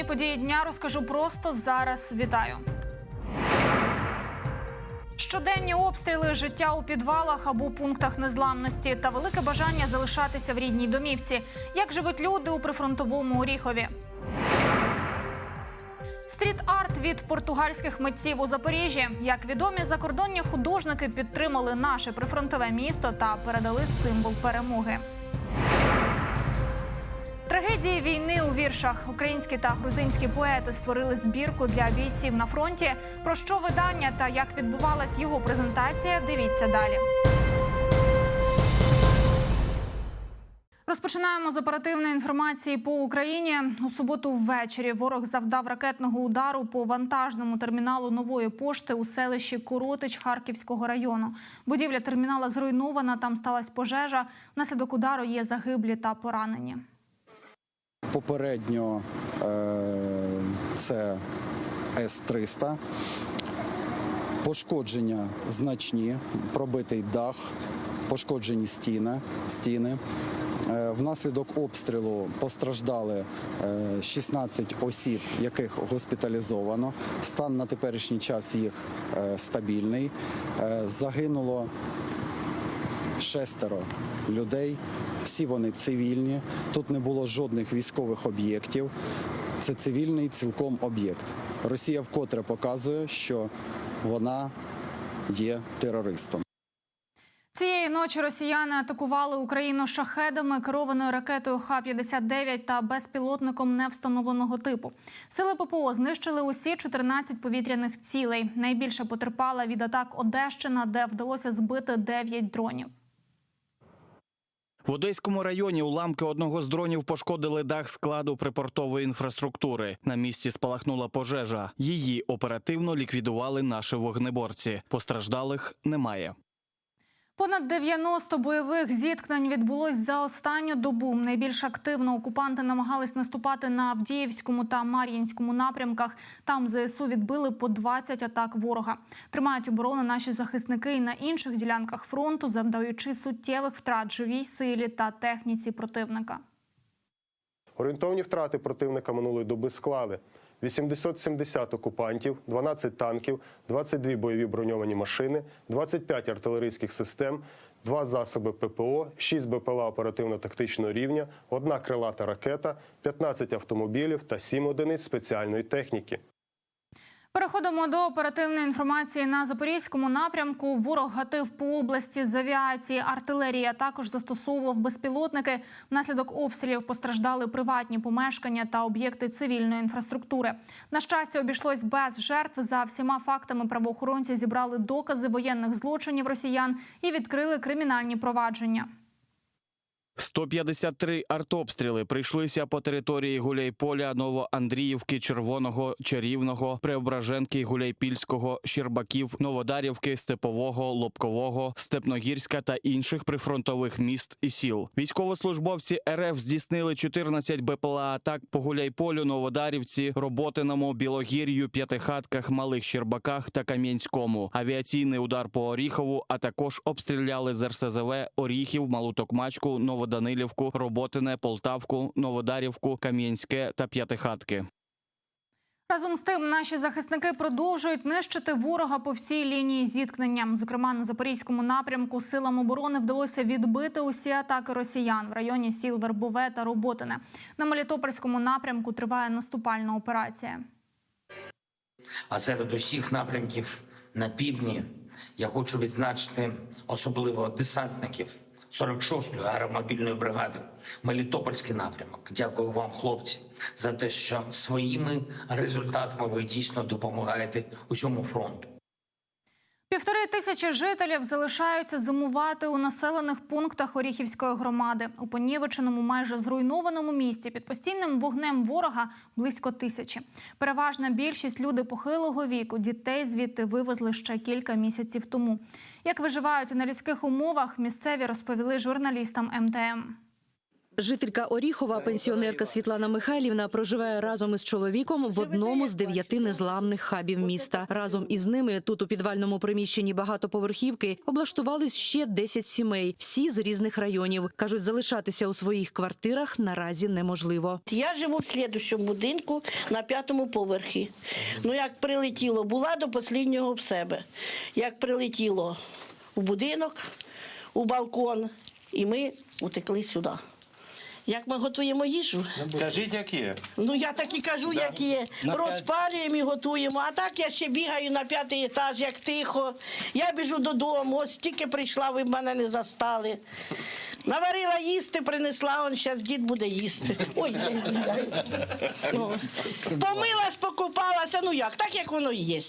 Головні події дня розкажу просто зараз. Вітаю. Щоденні обстріли, життя у підвалах або пунктах незламності та велике бажання залишатися в рідній домівці. Як живуть люди у прифронтовому Оріхові? Стріт-арт від португальських митців у Запоріжжі. Як відомі закордонні художники підтримали наше прифронтове місто та передали символ перемоги. Трагедії війни у віршах українські та грузинські поети створили збірку для бійців на фронті. Про що видання та як відбувалась його презентація? Дивіться далі. Розпочинаємо з оперативної інформації по Україні. У суботу ввечері ворог завдав ракетного удару по вантажному терміналу нової пошти у селищі Коротич Харківського району. Будівля термінала зруйнована. Там сталася пожежа. Внаслідок удару є загиблі та поранені. Попередньо е, це С-300. Пошкодження значні, пробитий дах, пошкоджені стіни. стіни. Е, Внаслідок обстрілу постраждали е, 16 осіб, яких госпіталізовано. Стан на теперішній час їх е, стабільний. Е, Загинуло шестеро людей. Всі вони цивільні. Тут не було жодних військових об'єктів. Це цивільний цілком об'єкт. Росія вкотре показує, що вона є терористом. Цієї ночі росіяни атакували Україну шахедами, керованою ракетою Х-59 та безпілотником невстановленого типу. Сили ППО знищили усі 14 повітряних цілей. Найбільше потерпала від атак Одещина, де вдалося збити 9 дронів. В Одеському районі уламки одного з дронів пошкодили дах складу припортової інфраструктури. На місці спалахнула пожежа. Її оперативно ліквідували наші вогнеборці. Постраждалих немає. Понад 90 бойових зіткнень відбулось за останню добу. Найбільш активно окупанти намагались наступати на Авдіївському та Мар'їнському напрямках. Там ЗСУ відбили по 20 атак ворога. Тримають оборону наші захисники і на інших ділянках фронту, завдаючи суттєвих втрат живій силі та техніці противника. Орієнтовні втрати противника минулої доби склали 870 окупантів, 12 танків, 22 бойові броньовані машини, 25 артилерійських систем, 2 засоби ППО, 6 БПЛА оперативно-тактичного рівня, 1 крилата ракета, 15 автомобілів та 7 одиниць спеціальної техніки. Переходимо до оперативної інформації на запорізькому напрямку. Ворог гатив по області з авіації, артилерії, також застосовував безпілотники. Внаслідок обстрілів постраждали приватні помешкання та об'єкти цивільної інфраструктури. На щастя, обійшлось без жертв. За всіма фактами правоохоронці зібрали докази воєнних злочинів росіян і відкрили кримінальні провадження. 153 артобстріли прийшлися по території Гуляйполя, Новоандріївки, Червоного, Чарівного, Преображенки, Гуляйпільського, Щербаків, Новодарівки, Степового, Лобкового, Степногірська та інших прифронтових міст і сіл. Військовослужбовці РФ здійснили 14 БПЛА атак по Гуляйполю, Новодарівці, Роботиному, Білогір'ю, П'ятихатках, Малих Щербаках та Кам'янському. Авіаційний удар по Оріхову, а також обстріляли з РСЗВ Оріхів, Малу Токмачку, Новоданилівку, Роботине, Полтавку, Новодарівку, Кам'янське та П'ятихатки. Разом з тим, наші захисники продовжують нищити ворога по всій лінії зіткнення. Зокрема, на запорізькому напрямку силам оборони вдалося відбити усі атаки росіян в районі сіл Вербове та Роботине. На Мелітопольському напрямку триває наступальна операція. А серед усіх напрямків на півдні я хочу відзначити особливо десантників 46-ї аеромобільної бригади, Мелітопольський напрямок. Дякую вам, хлопці, за те, що своїми результатами ви дійсно допомагаєте усьому фронту. Півтори тисячі жителів залишаються зимувати у населених пунктах Оріхівської громади. У понівеченому майже зруйнованому місті під постійним вогнем ворога близько тисячі. Переважна більшість люди похилого віку. Дітей звідти вивезли ще кілька місяців тому. Як виживають у нелюдських умовах, місцеві розповіли журналістам МТМ. Жителька Оріхова, пенсіонерка Світлана Михайлівна, проживає разом із чоловіком в одному з дев'яти незламних хабів міста. Разом із ними тут у підвальному приміщенні багатоповерхівки облаштувались ще 10 сімей, всі з різних районів. кажуть, залишатися у своїх квартирах наразі неможливо. Я живу в слідущому будинку на п'ятому поверхі. Ну, як прилетіло, була до останнього в себе. Як прилетіло у будинок, у балкон, і ми утекли сюди. Як ми готуємо їжу? Кажіть, як є. Ну я так і кажу, як є. Розпалюємо і готуємо. А так я ще бігаю на п'ятий етаж, як тихо. Я біжу додому. Ось тільки прийшла, ви мене не застали. Наварила їсти, принесла, он зараз дід буде їсти. Ой, я ну, помилась, покупалася. Ну як, так як воно і є.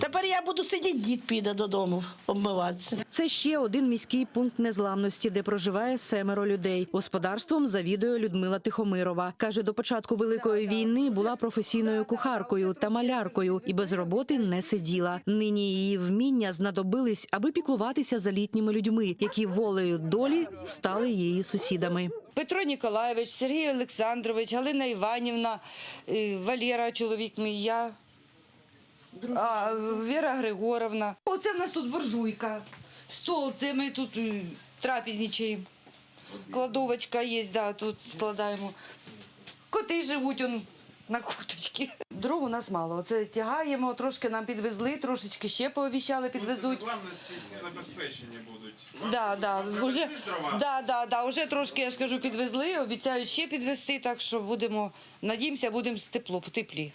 Тепер я буду сидіти, дід піде додому обмиватися. Це ще один міський пункт незламності, де проживає семеро людей. Господарством завідує Людмила Тихомирова. Каже, до початку великої війни була професійною кухаркою та маляркою і без роботи не сиділа. Нині її вміння знадобились, аби піклуватися за літніми людьми, які волею долі стали її сусідами. Петро Ніколаєвич, Сергій Олександрович, Галина Іванівна, е, Валера, чоловік мій, я, а, Віра Григоровна. Оце в нас тут буржуйка. Стол, це ми тут е, трапезничаємо. Кладовочка є, да, тут складаємо. Коти живуть он на куточці. Дров у нас мало. Оце тягаємо, трошки нам підвезли, трошечки ще пообіцяли підвезуть. всі забезпечені будуть. Да, да, уже, да, да, да, уже трошки, я ж кажу, підвезли, обіцяють ще підвезти, так що будемо, надіємося, будемо тепло, в теплі.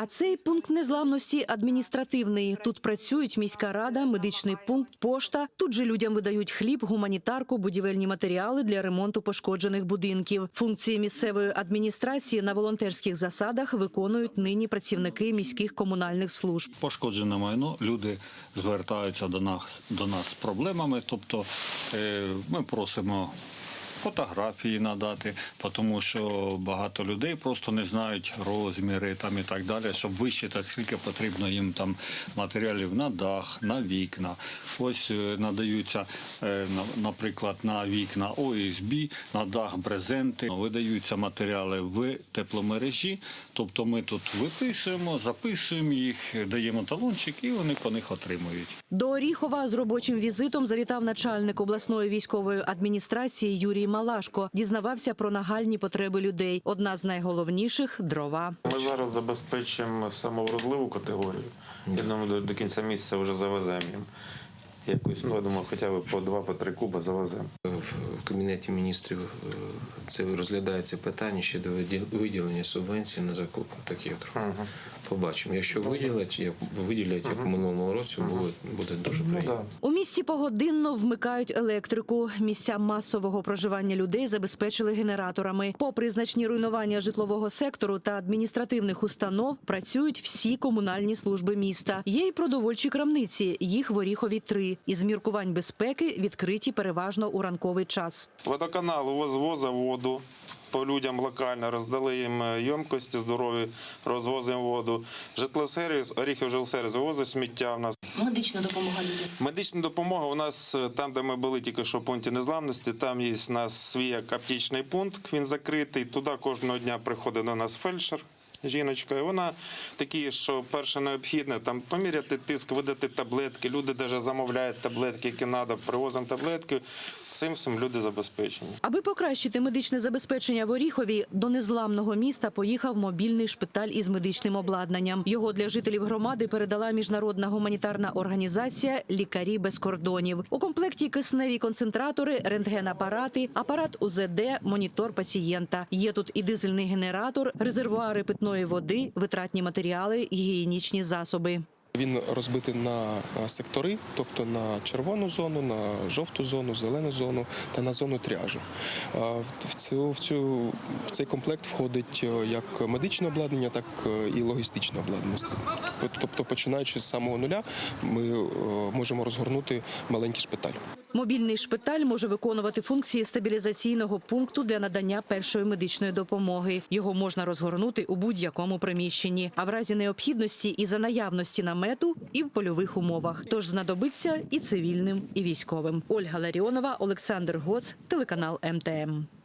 А цей пункт незламності адміністративний. Тут працюють міська рада, медичний пункт, пошта. Тут же людям видають хліб, гуманітарку, будівельні матеріали для ремонту пошкоджених будинків. Функції місцевої адміністрації на волонтерських засадах виконують нині працівники міських комунальних служб. пошкоджене майно. Люди звертаються до нас до нас з проблемами. Тобто е, ми просимо. Фотографії надати, тому що багато людей просто не знають розміри там і так далі, щоб вищити, скільки потрібно їм там матеріалів на дах, на вікна. Ось е, надаються, е, наприклад, на вікна ОСБ, на дах брезенти. Видаються матеріали в тепломережі. Тобто ми тут виписуємо, записуємо їх, даємо талончик і вони по них отримують. До Оріхова з робочим візитом завітав начальник обласної військової адміністрації Юрій Малашко. Дізнавався про нагальні потреби людей. Одна з найголовніших дрова. Ми зараз забезпечимо самоврозливу категорію. Я думаю, до, до кінця місяця вже завеземо їм. Якусь, ну, я думаю, хоча б по два, по три куба завеземо. В кабінеті міністрів е, це розглядається питання щодо виділ- виділення субвенцій на закупку таких дров. Побачимо. Якщо виділять, як виділять, як в минулому році, буде, буде дуже Ну, приємно. да. У місті погодинно вмикають електрику. Місця масового проживання людей забезпечили генераторами. Попри значні руйнування житлового сектору та адміністративних установ, працюють всі комунальні служби міста. Є й продовольчі крамниці. Їх в Оріхові три. Із міркувань безпеки відкриті переважно у ранковий час. Водоканал возвозив воду по людям локально, роздали їм е, ємкості здорові, розвозимо воду. Житлосервіс, Оріхів жилсервіс вивозить сміття в нас. Медична допомога людям. Медична допомога у нас е, там, де ми були тільки що в пункті незламності, там є у нас свій як аптечний пункт, він закритий. Туди кожного дня приходить до нас фельдшер. Жіночка, і вона такі, що перше необхідне, там поміряти тиск, видати таблетки. Люди навіть замовляють таблетки, які треба, привозимо таблетки. Цим всім люди забезпечені. Аби покращити медичне забезпечення в Оріхові, до незламного міста поїхав мобільний шпиталь із медичним обладнанням. Його для жителів громади передала міжнародна гуманітарна організація Лікарі без кордонів. У комплекті кисневі концентратори, рентгенапарати, апарат УЗД, монітор пацієнта. Є тут і дизельний генератор, резервуари питної води, витратні матеріали, гігієнічні засоби. Він розбитий на е, сектори, тобто на червону зону, на жовту зону, зелену зону та на зону тряжу. Е, в- цю, в, цю, в цей комплект входить е, як медичне обладнання, так і логістичне обладнання. Тобто, починаючи з самого нуля, ми можемо розгорнути маленький шпиталь. Мобільний шпиталь може виконувати функції стабілізаційного пункту для надання першої медичної допомоги. Його можна розгорнути у будь-якому приміщенні, а в разі необхідності і за наявності намету, і в польових умовах. Тож знадобиться і цивільним, і військовим. Ольга Ларіонова, Олександр Гоц, телеканал МТМ.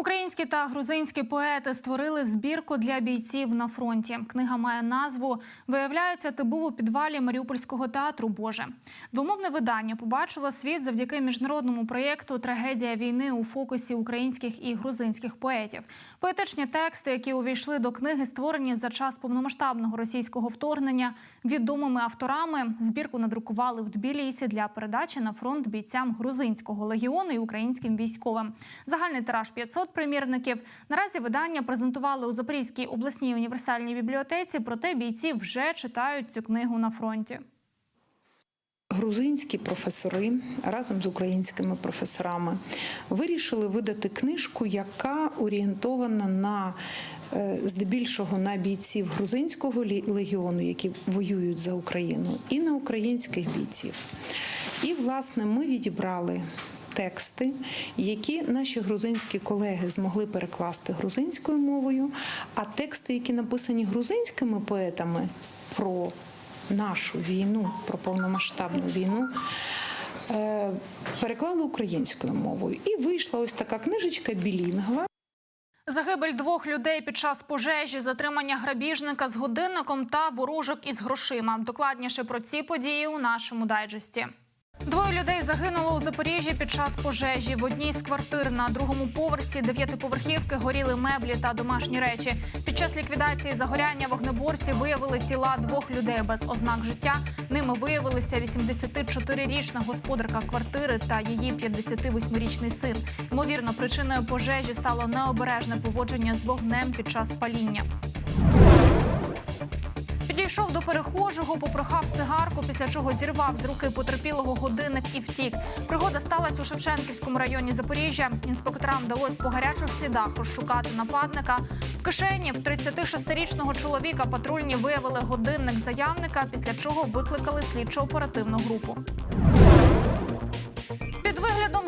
Українські та грузинські поети створили збірку для бійців на фронті. Книга має назву Виявляється, ти був у підвалі Маріупольського театру. Боже двомовне видання побачило світ завдяки міжнародному проєкту Трагедія війни у фокусі українських і грузинських поетів. Поетичні тексти, які увійшли до книги, створені за час повномасштабного російського вторгнення відомими авторами. Збірку надрукували в Тбілісі для передачі на фронт бійцям грузинського легіону і українським військовим. Загальний тираж 500 примірників. Наразі видання презентували у Запорізькій обласній універсальній бібліотеці. Проте бійці вже читають цю книгу на фронті. Грузинські професори разом з українськими професорами вирішили видати книжку, яка орієнтована на е, здебільшого на бійців грузинського легіону, які воюють за Україну, і на українських бійців. І, власне, ми відібрали тексти, які наші грузинські колеги змогли перекласти грузинською мовою, а тексти, які написані грузинськими поетами про нашу війну, про повномасштабну війну. е, Переклали українською мовою, і вийшла ось така книжечка білінгва. Загибель двох людей під час пожежі, затримання грабіжника з годинником та ворожок із грошима. Докладніше про ці події у нашому дайджесті. Двоє людей загинуло у Запоріжжі під час пожежі. В одній з квартир на другому поверсі дев'ятиповерхівки горіли меблі та домашні речі. Під час ліквідації загоряння вогнеборці виявили тіла двох людей без ознак життя. Ними виявилися 84-річна господарка квартири та її 58-річний син. Ймовірно, причиною пожежі стало необережне поводження з вогнем під час паління. Підійшов до перехожого, попрохав цигарку, після чого зірвав з руки потерпілого годинник і втік. Пригода сталася у Шевченківському районі Запоріжжя. Інспекторам вдалося по гарячих слідах розшукати нападника. В кишені в 36-річного чоловіка патрульні виявили годинник заявника, після чого викликали слідчо-оперативну групу.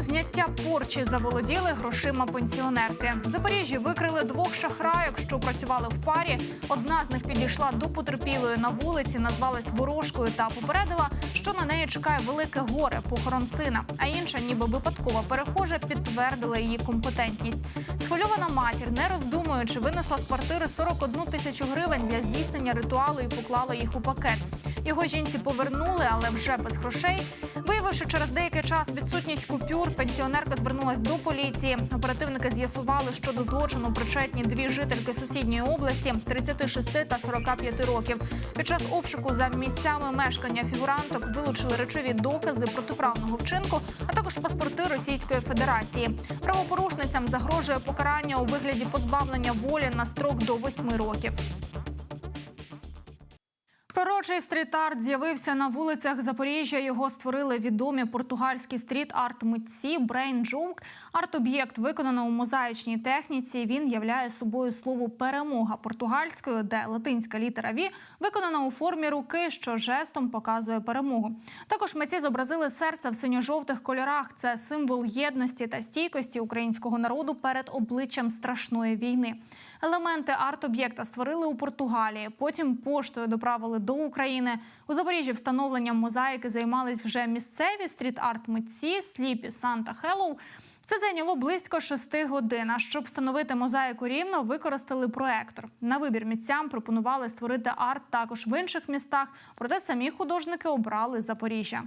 Зняття порчі заволоділи грошима пенсіонерки. В Запоріжжі викрили двох шахрайок, що працювали в парі. Одна з них підійшла до потерпілої на вулиці, назвалась ворожкою та попередила, що на неї чекає велике горе похорон сина. А інша, ніби випадкова перехожа, підтвердила її компетентність. Схвильована матір, не роздумуючи, винесла з квартири 41 тисячу гривень для здійснення ритуалу і поклала їх у пакет. Його жінці повернули, але вже без грошей. Виявивши через деякий час відсутність купюр, пенсіонерка звернулась до поліції. Оперативники з'ясували, що до злочину причетні дві жительки сусідньої області 36 та 45 років. Під час обшуку за місцями мешкання фігуранток вилучили речові докази протиправного вчинку, а також паспорти Російської Федерації. Правопорушницям загрожує покарання у вигляді позбавлення волі на строк до 8 років. Пророчий стріт-арт з'явився на вулицях Запоріжжя. Його створили відомі португальські стріт-арт митці Брейн Джоук. Арт-об'єкт виконано у мозаїчній техніці. Він являє собою слово перемога португальською, де латинська літера «Ві» виконана у формі руки, що жестом показує перемогу. Також митці зобразили серце в синьо-жовтих кольорах. Це символ єдності та стійкості українського народу перед обличчям страшної війни. Елементи арт-об'єкта створили у Португалії. Потім поштою доправили до України. У Запоріжжі встановленням мозаїки займались вже місцеві стріт-арт митці Сліпі Санта Хеллоу. Це зайняло близько шести годин. А щоб встановити мозаїку рівно, використали проектор. На вибір митцям пропонували створити арт також в інших містах, проте самі художники обрали Запоріжжя.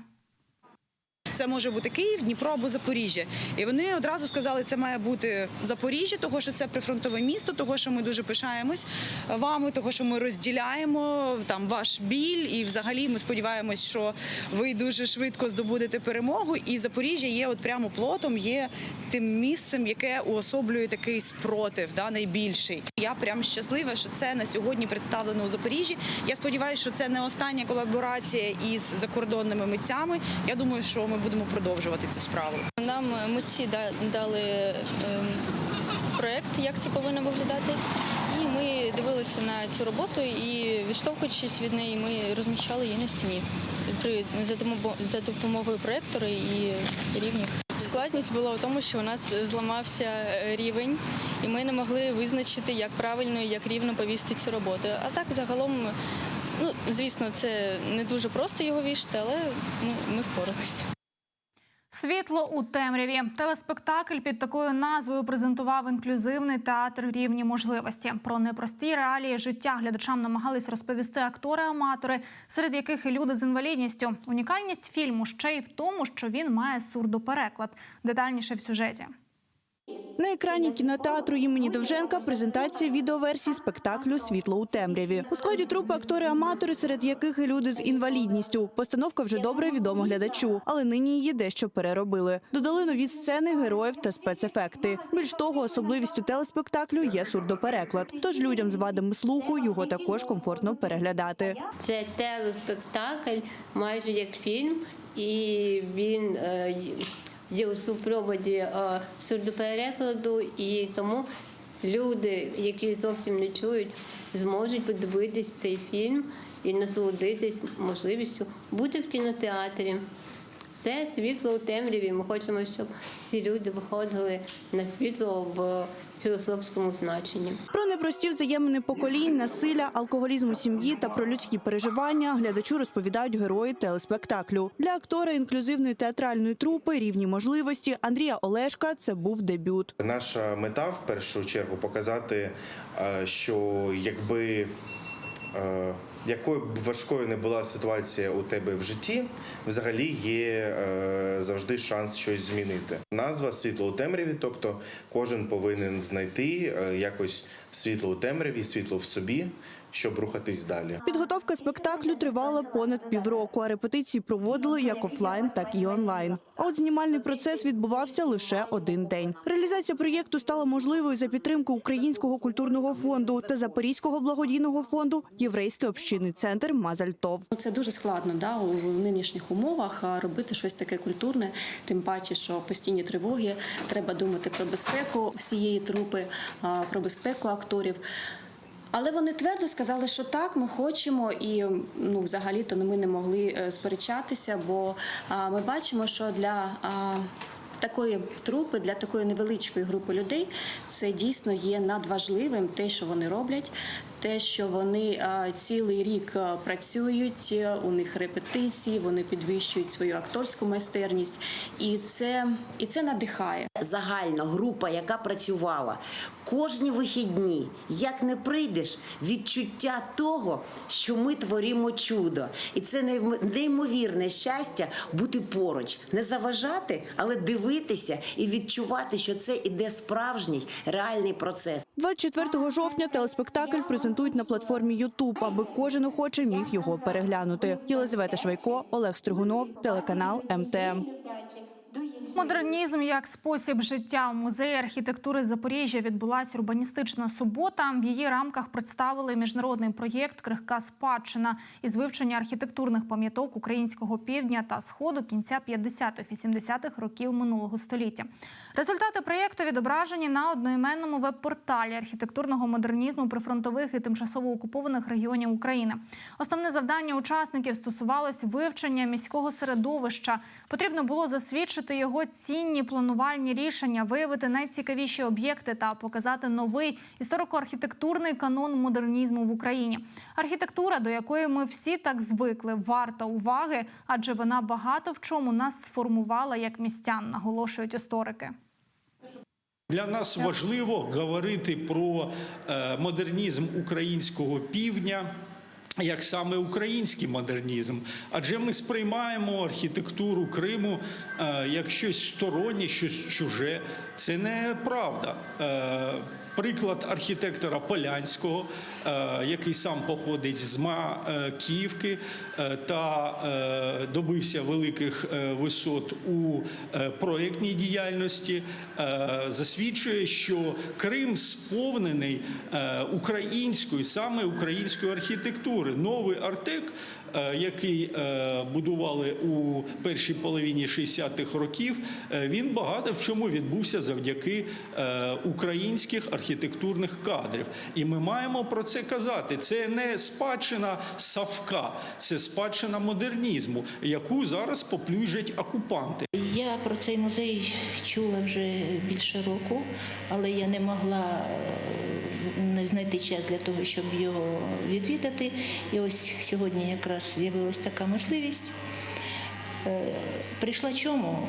Це може бути Київ, Дніпро або Запоріжжя. І вони одразу сказали, це має бути Запоріжжя, того що це прифронтове місто, того що ми дуже пишаємось вами, того що ми розділяємо там ваш біль, і взагалі ми сподіваємось, що ви дуже швидко здобудете перемогу. І Запоріжжя є от прямо плотом, є тим місцем, яке уособлює такий спротив, да, найбільший. Я прям щаслива, що це на сьогодні представлено у Запоріжжі. Я сподіваюся, що це не остання колаборація із закордонними митцями. Я думаю, що ми будемо продовжувати цю справу. Нам митці дали ем, проєкт, як це повинно виглядати. І ми дивилися на цю роботу і, відштовхуючись від неї, ми розміщали її на стіні за допомогою проєктора і рівнів. Складність була в тому, що у нас зламався е, рівень, і ми не могли визначити, як правильно і як рівно повісти цю роботу. А так загалом, ну звісно, це не дуже просто його вішати, але ми впоралися. Світло у темряві. Телеспектакль під такою назвою презентував інклюзивний театр рівні можливості. Про непрості реалії життя глядачам намагались розповісти актори-аматори, серед яких і люди з інвалідністю. Унікальність фільму ще й в тому, що він має сурдопереклад. Детальніше в сюжеті. На екрані кінотеатру імені Довженка презентація відеоверсії спектаклю Світло у темряві. У складі трупи актори-аматори, серед яких і люди з інвалідністю. Постановка вже добре відома глядачу, але нині її дещо переробили. Додали нові сцени, героїв та спецефекти. Більш того, особливістю телеспектаклю є сурдопереклад. Тож людям з вадами слуху його також комфортно переглядати. Це телеспектакль, майже як фільм, і він е, у супроводі е, сурдоперекладу, і тому люди, які зовсім не чують, зможуть подивитись цей фільм і насолодитись можливістю бути в кінотеатрі. Це світло у темряві. Ми хочемо, щоб всі люди виходили на світло в філософському значенні. Про непрості взаємини поколінь, насилля, алкоголізм у сім'ї та про людські переживання глядачу розповідають герої телеспектаклю. Для актора інклюзивної театральної трупи рівні можливості Андрія Олешка це був дебют. Наша мета в першу чергу показати, е, що якби. Якою б важкою не була ситуація у тебе в житті, взагалі є е, завжди шанс щось змінити. Назва світло у темряві, тобто кожен повинен знайти е, якось світло у темряві, світло в собі, щоб рухатись далі. Підготовка спектаклю тривала понад півроку, а репетиції проводили як офлайн, так і онлайн. А от знімальний процес відбувався лише один день. Реалізація проєкту стала можливою за підтримки Українського культурного фонду та Запорізького благодійного фонду Єврейський общинний центр Мазальтов. Це дуже складно да, у нинішніх умовах робити щось таке культурне, тим паче, що постійні тривоги, треба думати про безпеку всієї трупи, про безпеку акторів. Але вони твердо сказали, що так, ми хочемо, і ну, взагалі-то ми не могли е, сперечатися, бо ми бачимо, що для такої трупи, для такої невеличкої групи людей, це дійсно є надважливим те, що вони роблять. Те, що вони цілий рік працюють, е, у них репетиції, вони підвищують свою акторську майстерність, і це, і це надихає. Загальна група, яка працювала кожні вихідні, як не прийдеш, відчуття того, що ми творимо чудо, і це неймовірне щастя бути поруч, не заважати, але дивитися і відчувати, що це іде справжній реальний процес. 24 жовтня телеспектакль презентують на платформі YouTube, аби кожен охоче міг його переглянути. Єлизавета Швайко, Олег Стригунов, телеканал МТМ. Модернізм як спосіб життя у музеї архітектури Запоріжжя відбулася урбаністична субота. В її рамках представили міжнародний проєкт Крихка спадщина із вивчення архітектурних пам'яток українського півдня та сходу кінця 50-х-80-х років минулого століття. Результати проєкту відображені на одноіменному веб-порталі архітектурного модернізму прифронтових і тимчасово окупованих регіонів України. Основне завдання учасників стосувалось вивчення міського середовища. Потрібно було засвідчити його цінні планувальні рішення, виявити найцікавіші об'єкти та показати новий історико-архітектурний канон модернізму в Україні. Архітектура, до якої ми всі так звикли, варта уваги, адже вона багато в чому нас сформувала як містян, наголошують історики. Для нас важливо говорити про е, модернізм українського півдня. Як саме український модернізм, адже ми сприймаємо архітектуру Криму е, як щось стороннє, щось чуже. Це неправда. Е, приклад архітектора Полянського, е, який сам походить з Макіївки та добився великих висот у проєктній діяльності, засвідчує, що Крим сповнений українською, саме українською архітектури. Новий Артек, е, який е, будували у першій половині 60-х років, е, він багато в чому відбувся завдяки українських архітектурних кадрів. І ми маємо про це казати. Це не спадщина Савка, це спадщина модернізму, яку зараз поплюжать окупанти. Я про цей музей чула вже більше року, але я не могла знайти час для того, щоб його відвідати. І ось сьогодні якраз з'явилася така можливість. Е, Прийшла чому?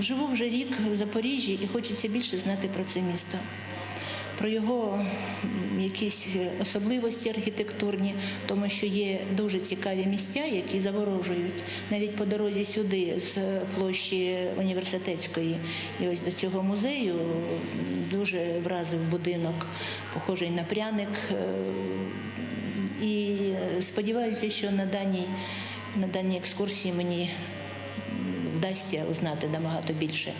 Живу вже рік в Запоріжжі і хочеться більше знати про це місто. Про його якісь особливості архітектурні, тому що є дуже цікаві місця, які заворожують навіть по дорозі сюди з площі університетської. І ось до цього музею дуже вразив будинок, похожий на пряник. Е, І сподіваюся, що на даній, на даній екскурсії мені вдасться узнати набагато більше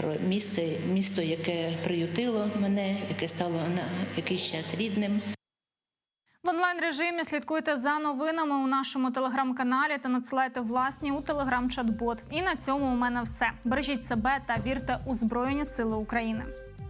про місце, місто, яке приютило мене, яке стало на якийсь час рідним. В онлайн режимі слідкуйте за новинами у нашому телеграм-каналі та надсилайте власні у телеграм-чат-бот. І на цьому у мене все. Бережіть себе та вірте у Збройні Сили України.